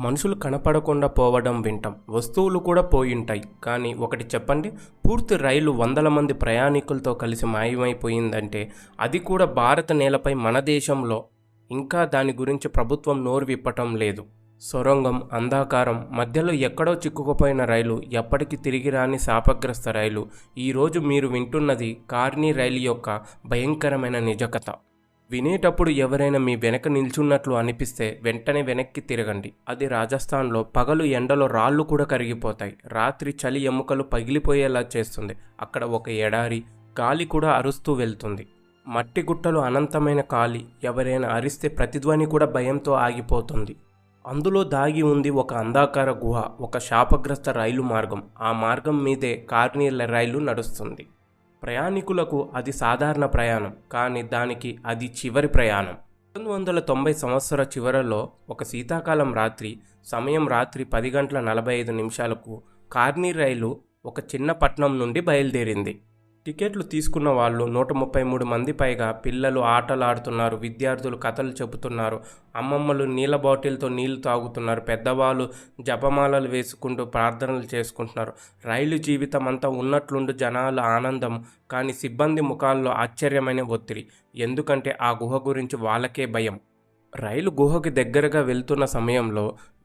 మనుషులు కనపడకుండా పోవడం వింటాం. వస్తువులు కూడా పోయింటాయి. కానీ ఒకటి చెప్పండి పూర్తి రైలు వందల మంది ప్రయాణికులతో కలిసి మాయమైపోయిందంటే అది కూడా భారత నేలపై మన దేశంలో. ఇంకా దాని గురించి ప్రభుత్వం నోరు విప్పటం లేదు. సొరంగం అంధాకారం మధ్యలో ఎక్కడో చిక్కుకుపోయిన రైలు ఎప్పటికీ తిరిగి రాని శాపగ్రస్త రైలు. ఈరోజు మీరు వింటున్నది కార్నీ రైలు యొక్క భయంకరమైన నిజకథ. వినేటప్పుడు ఎవరైనా మీ వెనక నిల్చున్నట్లు అనిపిస్తే వెంటనే వెనక్కి తిరగండి. అది రాజస్థాన్లో పగలు ఎండలో రాళ్ళు కూడా కరిగిపోతాయి. రాత్రి చలి ఎముకలు పగిలిపోయేలా చేస్తుంది. అక్కడ ఒక ఎడారి గాలి కూడా అరుస్తూ వెళ్తుంది. మట్టి గుట్టలు అనంతమైన కాలి ఎవరైనా అరిస్తే ప్రతిధ్వని కూడా భయంతో ఆగిపోతుంది. అందులో దాగి ఉంది ఒక అంధాకార గుహ ఒక శాపగ్రస్త రైలు మార్గం. ఆ మార్గం మీదే కార్నియల్ రైలు నడుస్తుంది. ప్రయాణికులకు అది సాధారణ ప్రయాణం కానీ దానికి అది చివరి ప్రయాణం. పంతొమ్మిది వందల తొంభై సంవత్సర చివరలో ఒక శీతాకాలం రాత్రి సమయం రాత్రి పది గంటల నలభై ఐదు నిమిషాలకు కార్నీ రైలు ఒక చిన్న పట్నం నుండి బయలుదేరింది. టికెట్లు తీసుకున్న వాళ్ళు నూట ముప్పై మూడు మంది పైగా పిల్లలు ఆటలు ఆడుతున్నారు విద్యార్థులు కథలు చెబుతున్నారు అమ్మమ్మలు నీళ్ళ బాటిల్తో నీళ్ళు తాగుతున్నారు పెద్దవాళ్ళు జపమాలలు వేసుకుంటూ ప్రార్థనలు చేసుకుంటున్నారు. రైలు జీవితం అంతా ఉన్నట్లుండి జనాల ఆనందం కానీ సిబ్బంది ముఖాల్లో ఆశ్చర్యమైన ఒత్తిడి. ఎందుకంటే ఆ గుహ గురించి వాళ్ళకే భయం. రైలు గుహకి దగ్గరగా వెళ్తున్న సమయంలో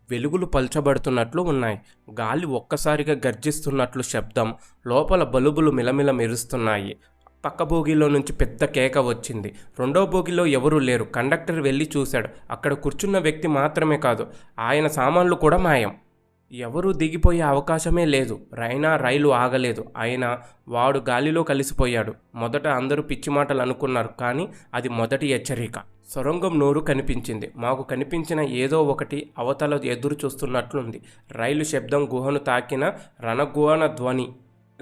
వెలుగులు పల్చబడుతున్నట్లు ఉన్నాయి. గాలి ఒక్కసారిగా గర్జిస్తున్నట్లు శబ్దం లోపల బలుబులు మిలమిల మెరుస్తున్నాయి. పక్క బోగిలో నుంచి పెద్ద కేక వచ్చింది. రెండో బోగిలో ఎవరూ లేరు. కండక్టర్ వెళ్ళి చూశాడు. అక్కడ కూర్చున్న వ్యక్తి మాత్రమే కాదు ఆయన సామాన్లు కూడా మాయం. ఎవరూ దిగిపోయే అవకాశమే లేదు. రైనా రైలు ఆగలేదు. అయినా వాడు గాలిలో కలిసిపోయాడు. మొదట అందరూ పిచ్చి మాటలు అనుకున్నారు. కానీ అది మొదటి హెచ్చరిక. సొరంగం నోరు కనిపించింది. మాకు కనిపించిన ఏదో ఒకటి అవతల ఎదురు చూస్తున్నట్లుంది. రైలు శబ్దం గుహను తాకిన రణగుహన ధ్వని.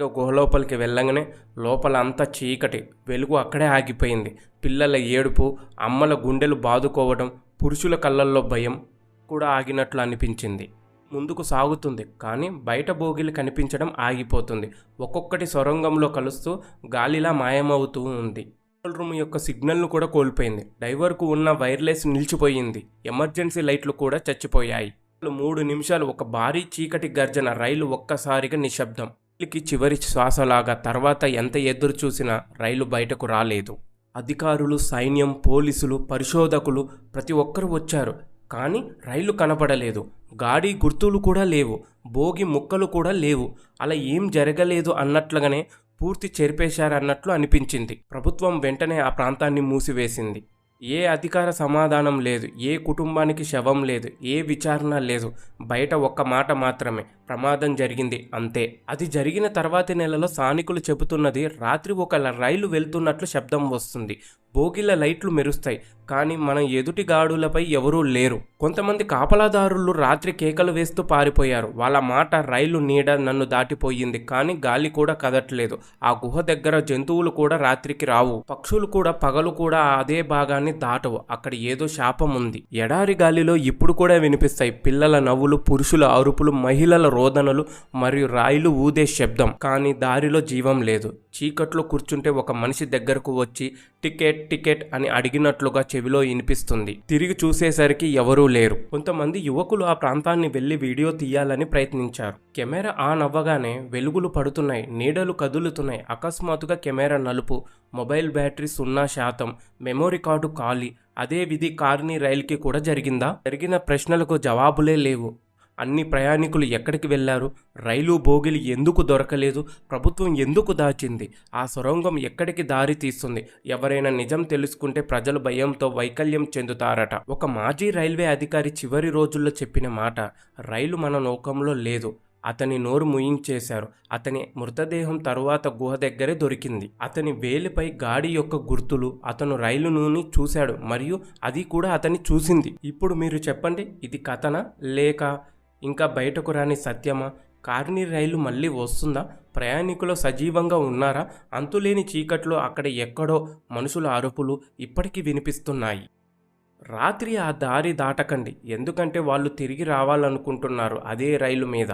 గుహలోపలికి గుహ లోపలికి వెళ్ళగానే లోపల అంతా చీకటి. వెలుగు అక్కడే ఆగిపోయింది. పిల్లల ఏడుపు అమ్మల గుండెలు బాదుకోవడం పురుషుల కళ్ళల్లో భయం కూడా ఆగినట్లు అనిపించింది. ముందుకు సాగుతుంది. కానీ బయట బోగిలు కనిపించడం ఆగిపోతుంది. ఒక్కొక్కటి సొరంగంలో కలుస్తూ గాలిలా మాయమవుతూ ఉంది. కంట్రోల్ రూమ్ యొక్క సిగ్నల్ను కూడా కోల్పోయింది. డైవర్కు ఉన్న వైర్లెస్ నిలిచిపోయింది. ఎమర్జెన్సీ లైట్లు కూడా చచ్చిపోయాయి. మూడు నిమిషాలు ఒక భారీ చీకటి గర్జన రైలు ఒక్కసారిగా నిశ్శబ్దం. రైలుకి చివరి శ్వాసలాగా తర్వాత ఎంత ఎదురు చూసినా రైలు బయటకు రాలేదు. అధికారులు సైన్యం పోలీసులు పరిశోధకులు ప్రతి ఒక్కరూ వచ్చారు. కానీ రైలు కనపడలేదు. గాడి గుర్తులు కూడా లేవు. భోగి ముక్కలు కూడా లేవు. అలా ఏం జరగలేదు అన్నట్లుగానే పూర్తి చెరిపేశారన్నట్లు అనిపించింది. ప్రభుత్వం వెంటనే ఆ ప్రాంతాన్ని మూసివేసింది. ఏ అధికార సమాధానం లేదు. ఏ కుటుంబానికి శవం లేదు. ఏ విచారణ లేదు. బయట ఒక్క మాట మాత్రమే. ప్రమాదం జరిగింది. అంతే. అది జరిగిన తర్వాతి నెలలో స్థానికులు చెబుతున్నది రాత్రి ఒక రైలు వెళ్తున్నట్లు శబ్దం వస్తుంది. బోగిల లైట్లు మెరుస్తాయి. కానీ మన ఎదుటి గాడులపై ఎవరూ లేరు. కొంతమంది కాపలాదారులు రాత్రి కేకలు వేస్తూ పారిపోయారు. వాళ్ళ మాట రైలు నీడ నన్ను దాటిపోయింది. కానీ గాలి కూడా కదట్లేదు. ఆ గుహ దగ్గర జంతువులు కూడా రాత్రికి రావు. పక్షులు కూడా పగలు కూడా అదే భాగాన్ని దాటవు. అక్కడ ఏదో శాపం ఉంది. ఎడారి గాలిలో ఇప్పుడు కూడా వినిపిస్తాయి. పిల్లల నవ్వులు పురుషుల అరుపులు మహిళల రోదనలు మరియు రాయిలు ఊదే శబ్దం. కానీ దారిలో జీవం లేదు. చీకట్లో కూర్చుంటే ఒక మనిషి దగ్గరకు వచ్చి టికెట్ టికెట్ అని అడిగినట్లుగా చెవిలో వినిపిస్తుంది. తిరిగి చూసేసరికి ఎవరూ లేరు. కొంతమంది యువకులు ఆ ప్రాంతాన్ని వెళ్ళి వీడియో తీయాలని ప్రయత్నించారు. కెమెరా ఆన్ అవ్వగానే వెలుగులు పడుతున్నాయి. నీడలు కదులుతున్నాయి. అకస్మాత్తుగా కెమెరా నలుపు మొబైల్ బ్యాటరీ సున్నా శాతం మెమొరీ కార్డు ఖాళీ. అదే విధి కార్ని రైలుకి కూడా జరిగిందా? జరిగిన ప్రశ్నలకు జవాబులే లేవు. అన్ని ప్రయాణికులు ఎక్కడికి వెళ్ళారు రైలు బోగిలు ఎందుకు దొరకలేదు? ప్రభుత్వం ఎందుకు దాచింది? ఆ సొరంగం ఎక్కడికి దారి తీస్తుంది? ఎవరైనా నిజం తెలుసుకుంటే ప్రజలు భయంతో వైకల్యం చెందుతారట. ఒక మాజీ రైల్వే అధికారి చివరి రోజుల్లో చెప్పిన మాట రైలు మన నౌకంలో లేదు. అతని నోరు ముయించేశారు. అతని మృతదేహం తరువాత గుహ దగ్గరే దొరికింది. అతని వేలిపై గాడి యొక్క గుర్తులు అతను రైలును చూశాడు. మరియు అది కూడా అతని చూసింది. ఇప్పుడు మీరు చెప్పండి ఇది కథన లేక ఇంకా బయటకు రాని సత్యమా? కార్ని రైలు మళ్ళీ వస్తుందా? ప్రయాణికులు సజీవంగా ఉన్నారా? అంతులేని చీకట్లో అక్కడ ఎక్కడో మనుషుల అరుపులు ఇప్పటికీ వినిపిస్తున్నాయి. రాత్రి ఆ దారి దాటకండి. ఎందుకంటే వాళ్ళు తిరిగి రావాలనుకుంటున్నారు అదే రైలు మీద.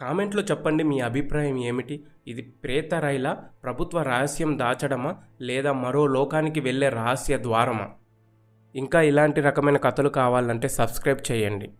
కామెంట్లో చెప్పండి మీ అభిప్రాయం ఏమిటి? ఇది ప్రేత రైలా? ప్రభుత్వ రహస్యం దాచడమా? లేదా మరో లోకానికి వెళ్ళే రహస్య ద్వారమా? ఇంకా ఇలాంటి రకమైన కథలు కావాలంటే సబ్స్క్రైబ్ చేయండి.